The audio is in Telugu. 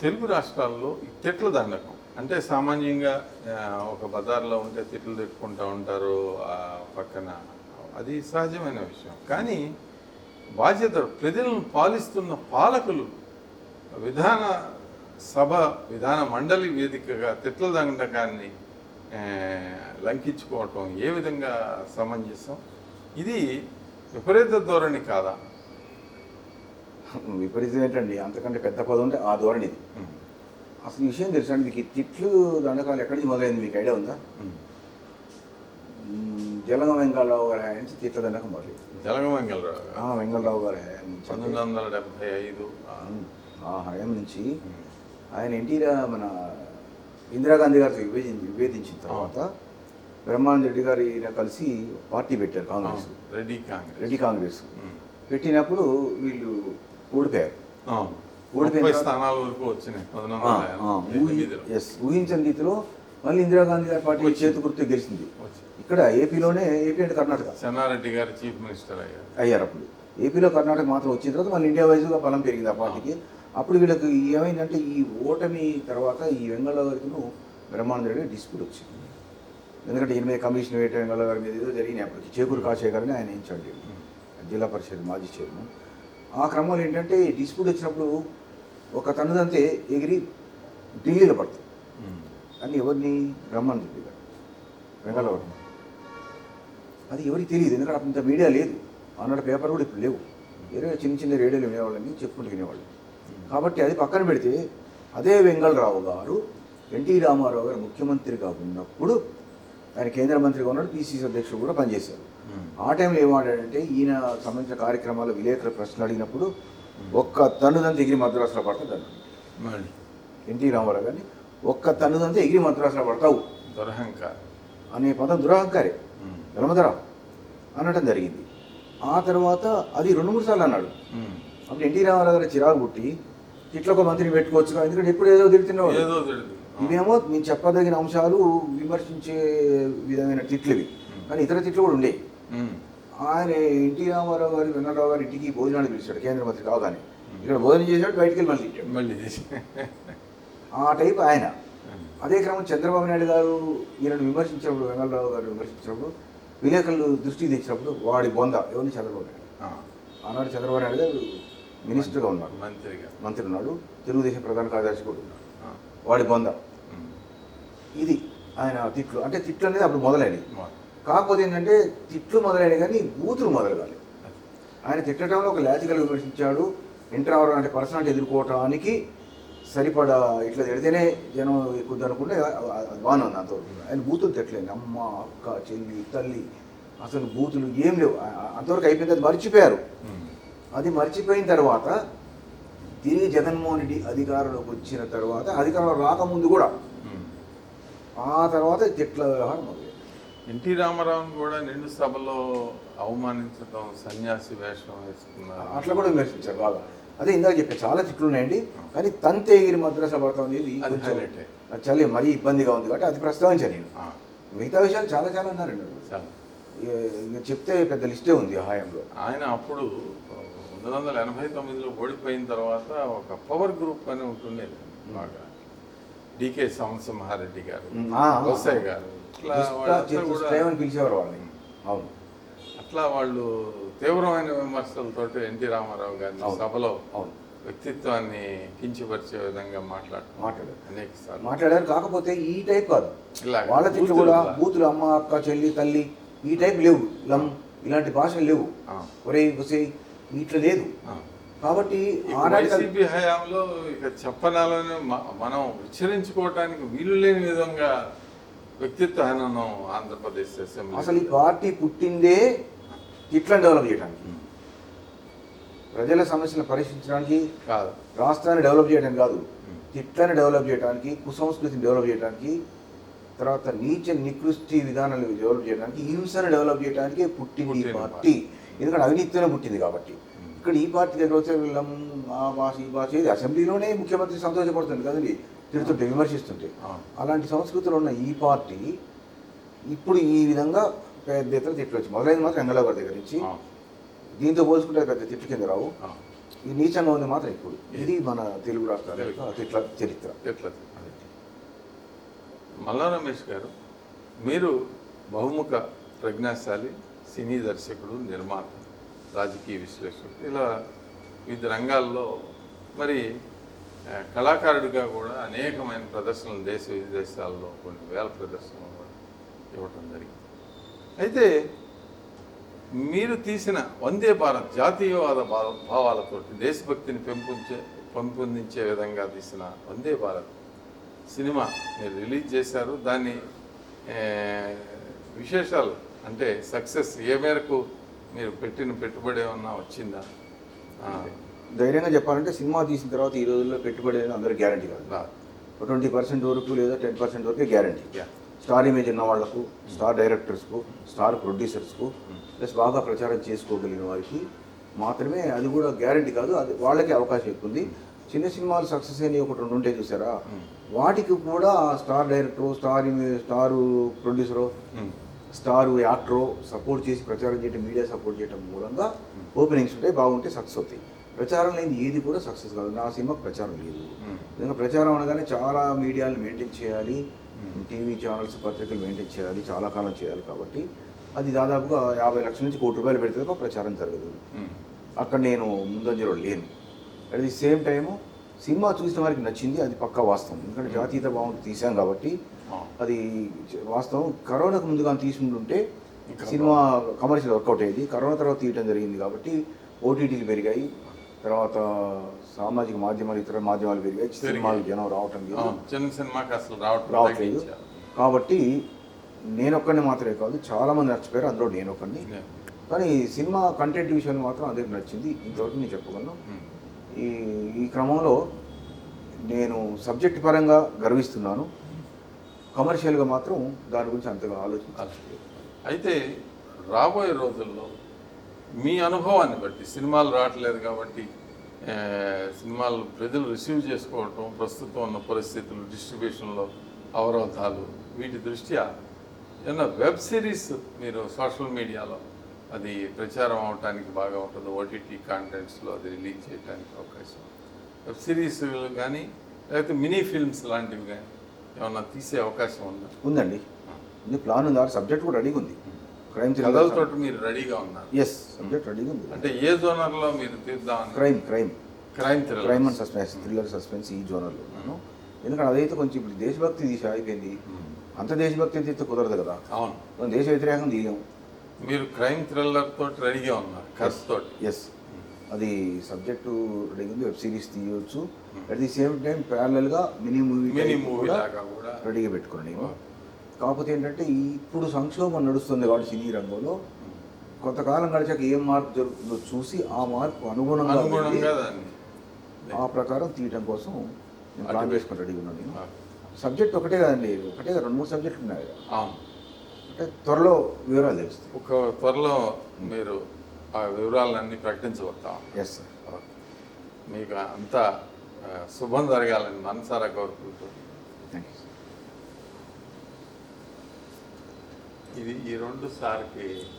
తెలుగు రాష్ట్రాల్లో తిట్ల దండకం. అంటే సామాన్యంగా ఒక బజార్లో ఉంటే తిట్లు తిట్టుకుంటూ ఉంటారు ఆ పక్కన. అది సహజమైన విషయం. కానీ బాధ్యత ప్రజలను పాలిస్తున్న పాలకులు విధాన సభ విధాన మండలి వేదికగా తిట్ల దండకాన్ని లంకించుకోవటం ఏ విధంగా సమంజసం? ఇది విపరీత ధోరణి కాదా? విపరీతం ఏంటండి? అంతకంటే పెద్ద పదం ఉంటే ఆ ధోరణిది ఉమ్, అసలు విషయం తెలుసా అండి? మీకు ఈ తిట్లు దండకాలు ఎక్కడి నుంచి మొదలైంది? మీకు ఐడియా ఉందా? జలగం వెంగళరావు గారి హయాం నుంచి తిట్ల దండకం మొదలైంది. ఆ, వెంగళరావు గారి హయాం నుంచి. పంతొమ్మిది వందల డెబ్బై ఐదు. ఆ, హయాం నుంచి ఆయన ఎన్టీఆర్ మన ఇందిరాగాంధీ గారితో విభేదించి విభేదించిన తర్వాత బ్రహ్మానంద రెడ్డి గారి ఈయన కలిసి పార్టీ పెట్టారు కాంగ్రెస్. రెడ్డి కాంగ్రెస్. రెడ్డి కాంగ్రెస్. పెట్టినప్పుడు వీళ్ళు ఓడిపోయారు ఎస్ ఊహించని రీతిలో మళ్ళీ ఇందిరాగాంధీ గారి పార్టీ చేతి గుర్తు గెలిచింది. ఇక్కడ ఏపీలోనే ఏపీ అంటే కర్ణాటక. చెన్నారెడ్డి గారు చీఫ్ మినిస్టర్ అయ్యారు. అయ్యారు అప్పుడు. ఏపీలో కర్ణాటక మాత్రం వచ్చిన తర్వాత మళ్ళీ ఇండియా వైజ్గా బలం పెరిగింది ఆ పార్టీకి. అప్పుడు వీళ్ళకి ఏమైందంటే ఈ ఓటమి తర్వాత ఈ వెంగళ గారికిను బ్రహ్మానంద రెడ్డి డిస్ప్యూట్ వచ్చింది. ఎందుకంటే ఈయన మీద కమిషన్ వేయటం వెంగళ గారి మీద ఏదో జరిగినాయి అప్పటికి. చేకూరు కాశయ్య గారిని ఆయన ఇన్ఛార్జ్. జిల్లా పరిషత్ మాజీ చైర్మన్. ఆ క్రమంలో ఏంటంటే డిస్ప్యూట్ వచ్చినప్పుడు ఒక తన్నుదంతే ఎగిరి ఢిల్లీలో పడుతుంది అని ఎవరిని రెడ్డి గారు వెంగళవరం అది ఎవరికి తెలియదు ఎందుకంటే అంత మీడియా లేదు. ఆనాడు పేపర్ కూడా ఇప్పుడు లేవు. వేరే చిన్న చిన్న రేడియోలు వినేవాళ్ళని చెప్పుకుంటూ వినేవాళ్ళు కాబట్టి అది పక్కన పెడితే అదే వెంగళరావు గారు ఎన్టీ రామారావు గారు ముఖ్యమంత్రిగా ఉన్నప్పుడు ఆయన కేంద్ర మంత్రిగా ఉన్నాడు పిసిసి అధ్యక్షుడు కూడా పనిచేశారు. ఆ టైంలో ఏమాడాడంటే ఈయన సంబంధించిన కార్యక్రమాలు విలేకరుల ప్రశ్నలు అడిగినప్పుడు ఒక్క తన్నుదంత ఎగిరి మద్రాసులో మళ్ళీ ఎన్టీ రామారావు గారిని ఒక్క తన్నుదంత ఎగిరి మద్రాసులో పడతావు. దురహంకారం. అనే పదం దురహంకారే. వెలమదరా అనడం జరిగింది. ఆ తర్వాత అది రెండు మూడు సార్లు అన్నాడు. అప్పుడు ఎన్టీ రామారావు గారు చిరాకు పుట్టి ఇట్లా ఒక మంత్రిని పెట్టుకోవచ్చు ఎందుకంటే ఎప్పుడు ఏదో తిడుతున్నవాడు ఏదో. ఇవేమో మీరు చెప్పదగిన అంశాలు విమర్శించే విధమైన తిట్లు ఇవి. కానీ ఇతర తిట్లు కూడా ఉండేవి ఆయన ఎన్టీ రామారావు గారు వెంకటరావు గారి ఇంటికి భోజనానికి పిలిచాడు కేంద్ర మంత్రి కాగానే ఇక్కడ భోజనం చేశాడు బయటికి వెళ్ళి మళ్ళీ ఆ టైప్ ఆయన. అదే క్రమం చంద్రబాబు నాయుడు గారు ఈయనను విమర్శించినప్పుడు వెంగళరావు గారు విమర్శించినప్పుడు విలేకరులు దృష్టికి తెచ్చినప్పుడు వాడి బొంద ఎవరిని? చంద్రబాబు నాయుడు. ఆనాడు చంద్రబాబు నాయుడు గారు మినిస్టర్గా ఉన్నాడు మంత్రిగా. మంత్రి ఉన్నాడు. తెలుగుదేశం ప్రధాన కార్యదర్శి కూడా ఉన్నాడు. వాడి బొంద. ఇది ఆయన తిట్లు. అంటే తిట్లు అనేది అప్పుడు మొదలైనవి. మా- కాకపోతే ఏంటంటే తిట్లు మొదలైనవి కానీ బూతులు మొదలు కాలేదు ఆయన తిట్టడంలో ఒక లాజికల్ విమర్శించాడు. ఇంటర్ అవర్ అంటే పర్సనాలిటీ ఎదుర్కోవటానికి సరిపడా ఇట్లా తిడితేనే జనం ఎక్కుద్ది అనుకుంటే అది బాగానే ఉంది అంతవరకు ఆయన బూతులు తిట్టలేదు అమ్మ అక్క చెల్లి తల్లి అసలు బూతులు ఏం లేవు. అంతవరకు అయిపోయింది. అది మర్చిపోయారు. అది మర్చిపోయిన తర్వాత తిరిగి జగన్మోహన్ రెడ్డి అధికారంలోకి వచ్చిన తర్వాత అధికారంలో రాకముందు కూడా. ఆ తర్వాత తిట్ల వ్యవహారం మొదలైంది. ఎన్టీ రామారావుని కూడా నిండు సభలో అవమానించడం సన్యాసి వేషం వేసుకున్నారు. అట్లా కూడా విమర్శించారు బాగా. అదే ఇందాక చెప్పాను చాలా తిట్లు ఉన్నాయండి. కానీ తంతేగిరి మద్రాస పడతాం అనేది అది. అది చాలా మరీ ఇబ్బందిగా ఉంది కాబట్టి అది ప్రస్తావించాను నేను. మిగతా విషయాలు చాలా చాలా అన్నారండి చెప్తే పెద్ద లిస్టే ఉంది హాయంలో. ఆయన అప్పుడు పంతొమ్మిది వందల ఎనభై తొమ్మిదిలో ఓడిపోయిన తర్వాత ఒక పవర్ గ్రూప్ అని ఉంటుండేది బాగా. డికే సమసింహారెడ్డి గారు రోసయ్య గారు. శ్రేయమని పిలిచేవారు వాళ్ళని. అవును. అట్లా వాళ్ళు తీవ్రమైన విమర్శలతోటి ఎన్టీ రామారావు గారిని. సభలో అవును. వ్యక్తిత్వాన్ని కించపరిచే విధంగా మాట్లాడు మాట్లాడారు. అనేక సార్లు. మాట్లాడారు. కాకపోతే ఈ టైప్ కాదు. వాళ్ళ తిట్లు కూడా. బూతులు అమ్మ అక్క చెల్లి తల్లి ఈ టైప్ లేవు. లం ఇలాంటి భాషలు లేవు. ఒరే ఒసే ఇట్లా లేదు. కాబట్టి వైసీపీ హయాంలో ఇక చెప్పనాలని మనం ఉచ్చరించుకోవటానికి వీలు లేని విధంగా వ్యక్తిత్వ హననం ఆంధ్రప్రదేశ్ అసెంబ్లీ. అసలు ఈ పార్టీ పుట్టిందే ఇట్లా డెవలప్ చేయడానికి. ప్రజల సమస్యలను పరిష్కరించడానికి కాదు. రాష్ట్రాన్ని డెవలప్ చేయడానికి కాదు. తిట్లని డెవలప్ చేయడానికి కుసంస్కృతిని డెవలప్ చేయడానికి తర్వాత నీచ నికృష్టి విధానాలు డెవలప్ చేయడానికి హింసను డెవలప్ చేయడానికి పుట్టింది పార్టీ. ఎందుకంటే అవినీతితోనే పుట్టింది కాబట్టి. ఇక్కడ ఈ పార్టీ దగ్గర వచ్చే వీళ్ళం ఆ భాష ఈ భాష ఇది అసెంబ్లీలోనే ముఖ్యమంత్రి సంతోషపడుతుంది కదండి. తిడుతుంటే విమర్శిస్తుంటే. అలాంటి సంస్కృతిలో ఉన్న ఈ పార్టీ ఇప్పుడు ఈ విధంగా పెద్ద ఎత్తున తిట్లు వచ్చి మొదలైంది మాత్రం గారి దగ్గర నుంచి. దీంతో పోల్చుకుంటే పెద్ద తిట్లు కింద రావు. ఈ నీచంగా ఉంది మాత్రం ఇప్పుడు. ఇది మన తెలుగు రాష్ట్రాల తిట్ల చరిత్ర. మల్లా రమేష్ గారు మీరు బహుముఖ ప్రజ్ఞాశాలి సినీ దర్శకుడు నిర్మాత. రాజకీయ విశ్లేషకుడు ఇలా వివిధ రంగాల్లో మరి కళాకారుడిగా కూడా అనేకమైన ప్రదర్శనలు దేశ విదేశాల్లో కొన్ని వేల ప్రదర్శనలు కూడా ఇవ్వటం జరిగింది. అయితే మీరు తీసిన వందే భారత్ జాతీయవాద భావ- దేశభక్తిని పెంపొంచే పెంపొందించే విధంగా తీసిన వందే భారత్ సినిమా మీరు రిలీజ్ చేశారు. దాన్ని విశేషాలు అంటే సక్సెస్ ఏ మేరకు మీరు పెట్టిన పెట్టుబడి ఏమన్నా వచ్చిందా? ధైర్యంగా చెప్పాలంటే సినిమా తీసిన తర్వాత ఈ రోజుల్లో పెట్టుబడి అనేది అందరూ గ్యారంటీ కాదు. ట్వంటీ పర్సెంట్ వరకు లేదా టెన్ పర్సెంట్ వరకే గ్యారంటీ. స్టార్ ఇమేజ్ ఉన్న వాళ్ళకు స్టార్ డైరెక్టర్స్కు స్టార్ ప్రొడ్యూసర్స్కు ప్లస్ బాగా ప్రచారం చేసుకోగలిగిన వారికి మాత్రమే అది కూడా గ్యారంటీ కాదు అది వాళ్ళకి అవకాశం ఎక్కువ ఉంది. చిన్న సినిమాలు సక్సెస్ అయినవి ఒకటి రెండు ఉంటాయి చూసారా? వాటికి కూడా star director star star producer star actor support చేసి ప్రచారం చేయడం మీడియా సపోర్ట్ చేయడం మూలంగా ఓపెనింగ్స్ ఉంటాయి బాగుంటే సక్సెస్ అవుతాయి. ప్రచారం లేని ఏది కూడా సక్సెస్ కాదు. నా సినిమాకి ప్రచారం లేదు. ఉమ్, నిజంగా ప్రచారం అనగానే చాలా మీడియాలు మెయింటైన్ చేయాలి. టీవీ ఛానల్స్ పత్రికలు మెయింటైన్ చేయాలి. చాలా కాలం చేయాలి కాబట్టి అది దాదాపుగా యాభై లక్షల నుంచి కోటి రూపాయలు పెడితే ప్రచారం జరగదు. అక్కడ నేను ముందంజలో లేను. At the same time cinema చూసిన వారికి నచ్చింది అది పక్కా వాస్తవం. ఎందుకంటే జాతీయత భావం తీసాం కాబట్టి అది వాస్తవం. కరోనాకు ముందుగా తీసుకుంటుంటే సినిమా కమర్షియల్ వర్కౌట్ అయ్యేది. కరోనా తర్వాత తీయటం జరిగింది కాబట్టి ఓటీటీలు పెరిగాయి. తర్వాత సామాజిక మాధ్యమాలు ఇతర మాధ్యమాలు పెరిగాయి. సినిమాలు జనం రావటం లేదు. చిన్న సినిమాకి అసలు రావట్లేదు. కాబట్టి నేను ఒక్కడిని మాత్రమే కాదు చాలా మంది నచ్చిపోయారు. అందులో నేను ఒక్కడిని Yeah. కానీ సినిమా కంటెంట్ విషయం మాత్రం అందరికి నచ్చింది. ఇంతవరకు నేను చెప్పగలను ఈ ఈ క్రమంలో నేను సబ్జెక్ట్ పరంగా గర్విస్తున్నాను. కమర్షియల్గా మాత్రం దాని గురించి అంతగా ఆలోచించాలి అయితే రాబోయే రోజుల్లో మీ అనుభవాన్ని బట్టి సినిమాలు రావట్లేదు కాబట్టి సినిమాలు ప్రజలు రిసీవ్ చేసుకోవటం ప్రస్తుతం ఉన్న పరిస్థితులు డిస్ట్రిబ్యూషన్లో అవరోధాలు వీటి దృష్ట్యా ఏమన్నా వెబ్ సిరీస్ మీరు సోషల్ మీడియాలో అది ప్రచారం అవడానికి బాగా ఉంటుంది. ఓటీటీ కాంటెంట్స్లో అది రిలీజ్ చేయడానికి అవకాశం వెబ్ సిరీస్ కానీ లేకపోతే మినీ ఫిల్మ్స్ లాంటివి కానీ ఏమన్నా తీసే అవకాశం ఉందా? ఉందండి. ఇది ప్లాన్ ఉంది. సబ్జెక్ట్ కూడా రెడీగా ఉంది. క్రైమ్ కథలతో మీరు రెడీగా ఉన్నారు. ఎస్ సబ్జెక్ట్ రెడీగా ఉంది. అంటే ఏ జోనర్లో మీరు తీద్దామని? Crime crime crime thriller crime and suspense thriller suspense ఈ జోనర్లో. ఉన్నాను ఎందుకంటే అదైతే కొంచెం ఇప్పుడు దేశభక్తి తీసి అయిపోయింది అంత దేశభక్తి తీస్తే కుదరదు కదా. అవును. దేశ వ్యతిరేకం తీయలేము. మీరు క్రైమ్ థ్రిల్లర్ తోటి రెడీగా ఉన్నారు కథతోటి ఎస్ అది సబ్జెక్టు రెడీగా ఉంది వెబ్ సిరీస్ తీయవచ్చు అట్ ది సేమ్ టైం ప్యారలల్గా మినీ మూవీ మినీ మూవీ కూడా రెడీగా పెట్టుకున్నాను నేను కాకపోతే ఏంటంటే ఇప్పుడు సంక్షోభం నడుస్తుంది కాబట్టి సినీ రంగంలో. కొంతకాలం గడిచాక ఏం మార్పు జరుగుతుందో చూసి ఆ మార్పు అనుగుణంగా ఆ ప్రకారం తీయటం కోసం నేను ప్లాన్ చేసుకుని రెడీగా ఉన్నాను నేను. సబ్జెక్ట్ ఒకటే కదండి ఒకటే రెండు మూడు సబ్జెక్టులు ఉన్నాయి. అంటే త్వరలో వివరాలు తెలుస్తాయి. ఒక త్వరలో మీరు ఆ వివరాలన్నీ ప్రకటించబోతాం ఎస్ సార్. మీకు అంతా శుభం జరగాలని మనసారా కోరుకుంటూ. థ్యాంక్ యూ సార్ ఇది ఈ రెండు సార్కి